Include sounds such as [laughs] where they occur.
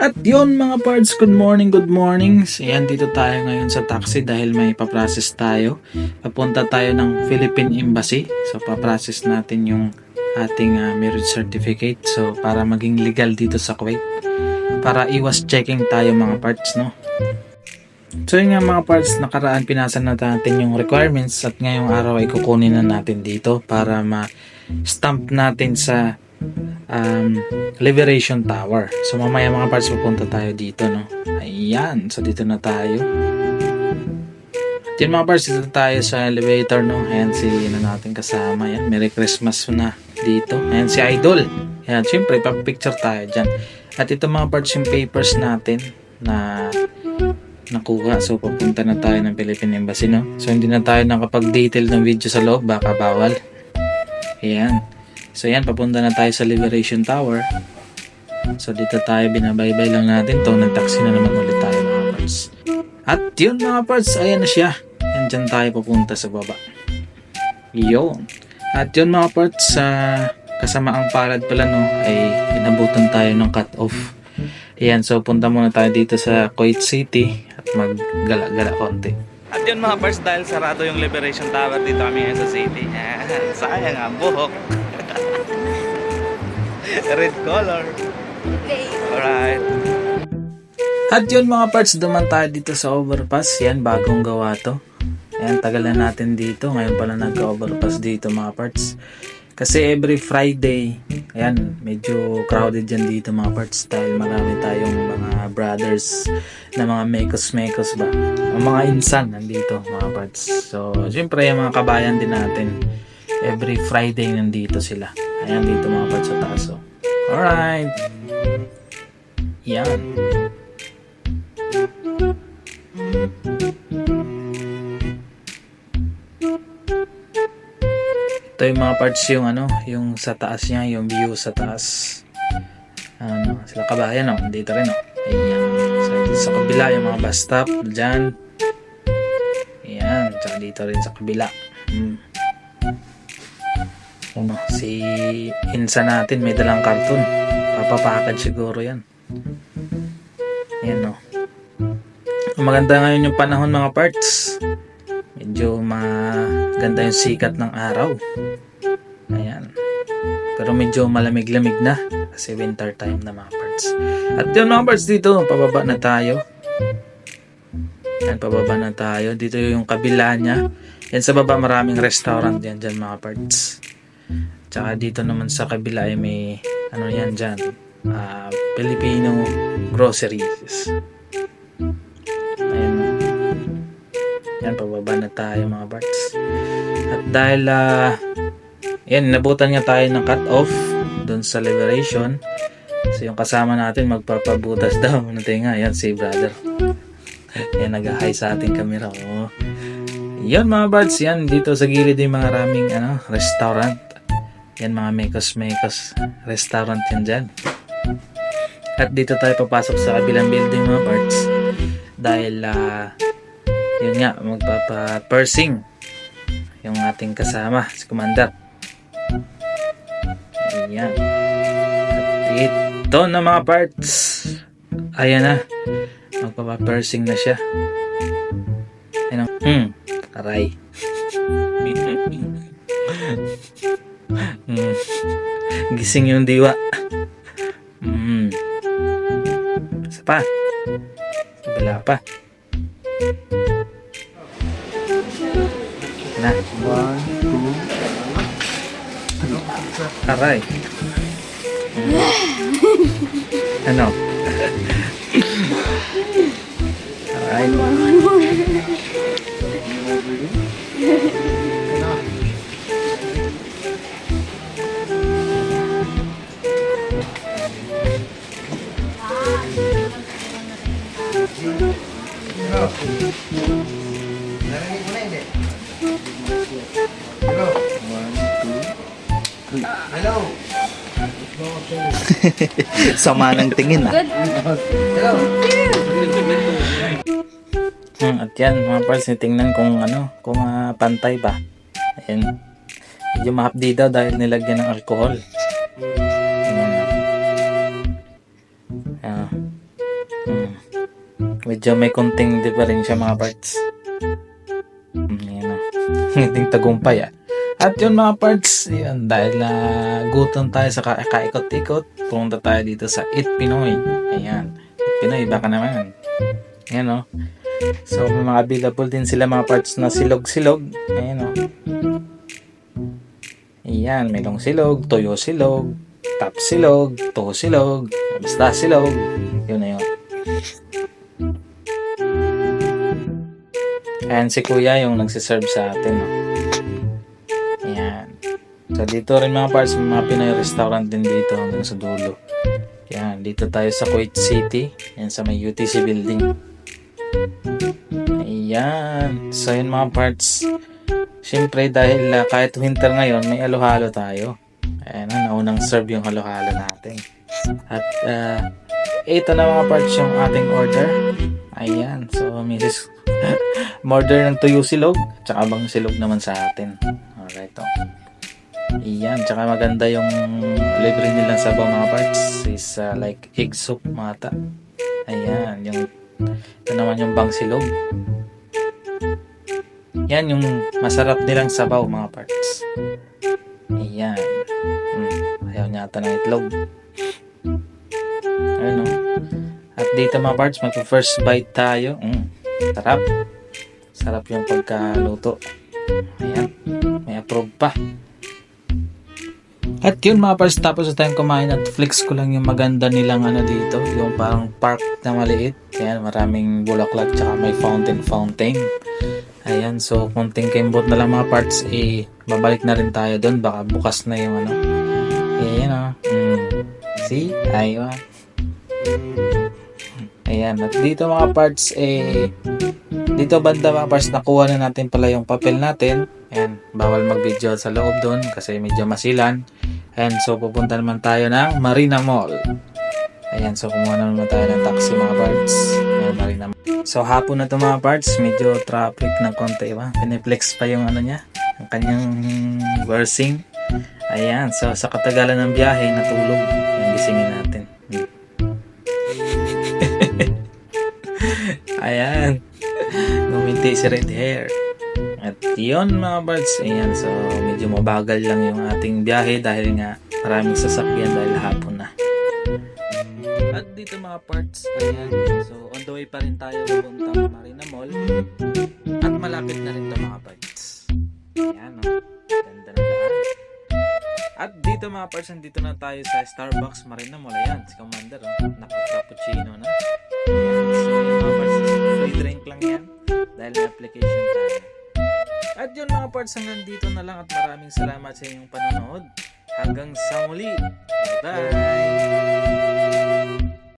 At yun mga parts, good morning, good morning. So, yan, dito tayo ngayon sa taxi dahil may paprocess tayo. Papunta tayo ng Philippine Embassy. So, paprocess natin yung ating ah, marriage certificate. So, para maging legal dito sa Kuwait. Para iwas checking tayo mga parts, no? So yun nga mga parts, nakaraan pinasa na natin yung requirements at ngayong araw ay kukunin na natin dito para ma-stamp natin sa um, Liberation Tower. So mamaya mga parts pupunta tayo dito, no? Ayan, so dito na tayo. At yun mga parts, dito tayo sa elevator, no? Ayan si ano natin kasama. Ayan, Merry Christmas na dito. Ayan si Idol. Ayan, syempre, papicture tayo dyan. At ito mga parts yung papers natin na nakuha. So, papunta na tayo ng Philippine Embassy, no? So, hindi na tayo nakapag-detail ng video sa loob. Baka bawal. Ayan. So, ayan. Papunta na tayo sa Liberation Tower. So, dito tayo. Binabaybay lang natin to. Nag-taxi na naman ulit tayo, mga parts. At yun, mga parts. Ayan na siya. Dyan tayo papunta sa baba. Yun. At yun, mga parts. Sa kasama ang palad pala, no? Ay inabutan tayo ng cut-off. Ayan, so punta muna tayo dito sa Kuwait City at maggala-gala konti. At yun mga pars, dahil sarado yung Liberation Tower dito kami sa city. Ayan, [laughs] sayang ang buhok. [laughs] Red color. Alright. At yun mga parts, duman tayo dito sa overpass. Yan, bagong gawa to. Ayan, tagal na natin dito. Ngayon pala nagka-overpass dito mga parts. Kasi every Friday, ayan, medyo crowded dyan dito mga parts dahil marami tayong mga brothers na mga mekos-mekos ba. Ang mga insan nandito mga parts. So, syempre yung mga kabayan din natin, every Friday nandito sila. Ayan dito mga parts sa taas. oh. Alright. Yan. Ito yung mga parts yung ano, yung sa taas niya, yung view sa taas. Ano, sila kabayan, no? Dito rin, no? Ayan. So, dito sa kabila, yung mga bus stop, dyan. Ayan. Tsaka dito rin sa kabila. Hmm. Ano, si Insa natin, may dalang karton. Papapakad siguro yan. Ayan, no? Maganda ngayon yung panahon, mga parts. Medyo maganda yung sikat ng araw. Ayan. Pero medyo malamig-lamig na kasi winter time na mga parts. At yun mga parts dito, pababa na tayo. Yan, pababa na tayo. Dito yung kabila niya. Yan sa baba maraming restaurant yan dyan mga parts. Tsaka dito naman sa kabila ay may ano yan dyan. ah, Filipino groceries. Ayan. Yan, pababa na tayo mga parts. At dahil, ah, yan, nabutan nga tayo ng cut-off doon sa Liberation. So, yung kasama natin, magpapabutas daw [laughs] ng tinga. Yan, si brother. [laughs] yan, nag-hi sa ating camera. Oh. Yan, mga parts. Yan, dito sa gilid yung mga raming ano, restaurant. Yan, mga mekos-mekos restaurant yan dyan. At dito tayo papasok sa kabilang building mga parts. Dahil, ah, yun nga, magpapa-pursing yung ating kasama, si Commander. Ayan. At ito na mga parts. Ayan na. Magpapa-pursing na siya. Ayan o. Hmm. Aray. [laughs] hmm. Gising yung diwa. Hmm. Isa pa. Wala pa. Na. One, two. Ano? Aray. Sama ng tingin ah. Hmm, at yan mga pals, tingnan kung ano, kung ah, pantay ba. Ayan. Medyo mahapdi daw dahil nilagyan ng alcohol. Ayan. Ah. Hmm. Medyo may konting diferensya mga parts. Hmm, yan o. Hindi tagumpay ah. At yun mga parts, yun, dahil na gutom tayo sa ka- kaikot-ikot, pumunta tayo dito sa Eat Pinoy. Ayan. Eat Pinoy, baka naman. Yan o. So, may mga available din sila mga parts na silog-silog. Ayan o. Ayan, may long silog, toyo silog, tap silog, toho silog, basta silog. Yun na yun. Ayan si kuya yung nagsiserve sa atin. No? So dito rin mga parts, may mga Pinoy restaurant din dito hanggang sa dulo. Ayan, dito tayo sa Kuwait City. Ayan sa may UTC building. Ayan. So yun mga parts. Siyempre dahil ah, kahit winter ngayon, may halo-halo tayo. Ayan, ah, naunang serve yung halo-halo natin. At ah, ito na mga parts yung ating order. Ayan. So, Mrs. [laughs] Order ng tuyo silog. Tsaka bang silog naman sa atin. Alright, oh. Iyan. Tsaka maganda yung libre nilang sabaw mga parts. Is ah, like egg soup mata. Ayan. Yung, ito naman yung bang silog. Yan yung masarap nilang sabaw mga parts. Ayan. Hmm. Ayaw niya ata ng itlog. Ano? At dito mga parts, magpa first bite tayo. Mm, sarap. Sarap yung pagkaluto. Ayan. May approve pa. At yun mga parts, tapos na tayong kumain at flex ko lang yung maganda nilang ano dito. Yung parang park na maliit. Ayan, maraming bulaklak tsaka may fountain fountain. Ayan, so kunting kembot na lang mga parts, eh, babalik na rin tayo doon. Baka bukas na yung ano. Ayan o. Mm. See? Aywa. Ayan, at dito mga parts, eh, dito banda mga parts, nakuha na natin pala yung papel natin. Ayan, bawal mag-video sa loob doon kasi medyo masilan. Ayan, so pupunta naman tayo ng Marina Mall. Ayan, so kumuha na naman tayo ng taxi mga parts. Ayan, Marina Mall. So hapon na to mga parts, medyo traffic ng konti ba? Piniplex pa yung ano niya, yung kanyang versing. Ayan, so sa katagalan ng biyahe, natulog. Ayan, gisingin natin. [laughs] Ayan. Guminti si Red Hair. At yun mga birds. Ayan, so medyo mabagal lang yung ating biyahe dahil nga maraming sasakyan dahil hapon na. At dito mga parts, ayan. So on the way pa rin tayo papuntang Marina Mall. At malapit na rin to mga parts. Ayan, no? Ganda na. At dito mga parts, dito na tayo sa Starbucks Marina Mall. Ayan, si Commander, oh. Naka-cappuccino na. Ayan, so mga parts, free drink lang yan. Dahil may application tayo. At yun mga parts, hanggang dito na lang at maraming salamat sa inyong panonood. Hanggang sa muli. Bye-bye!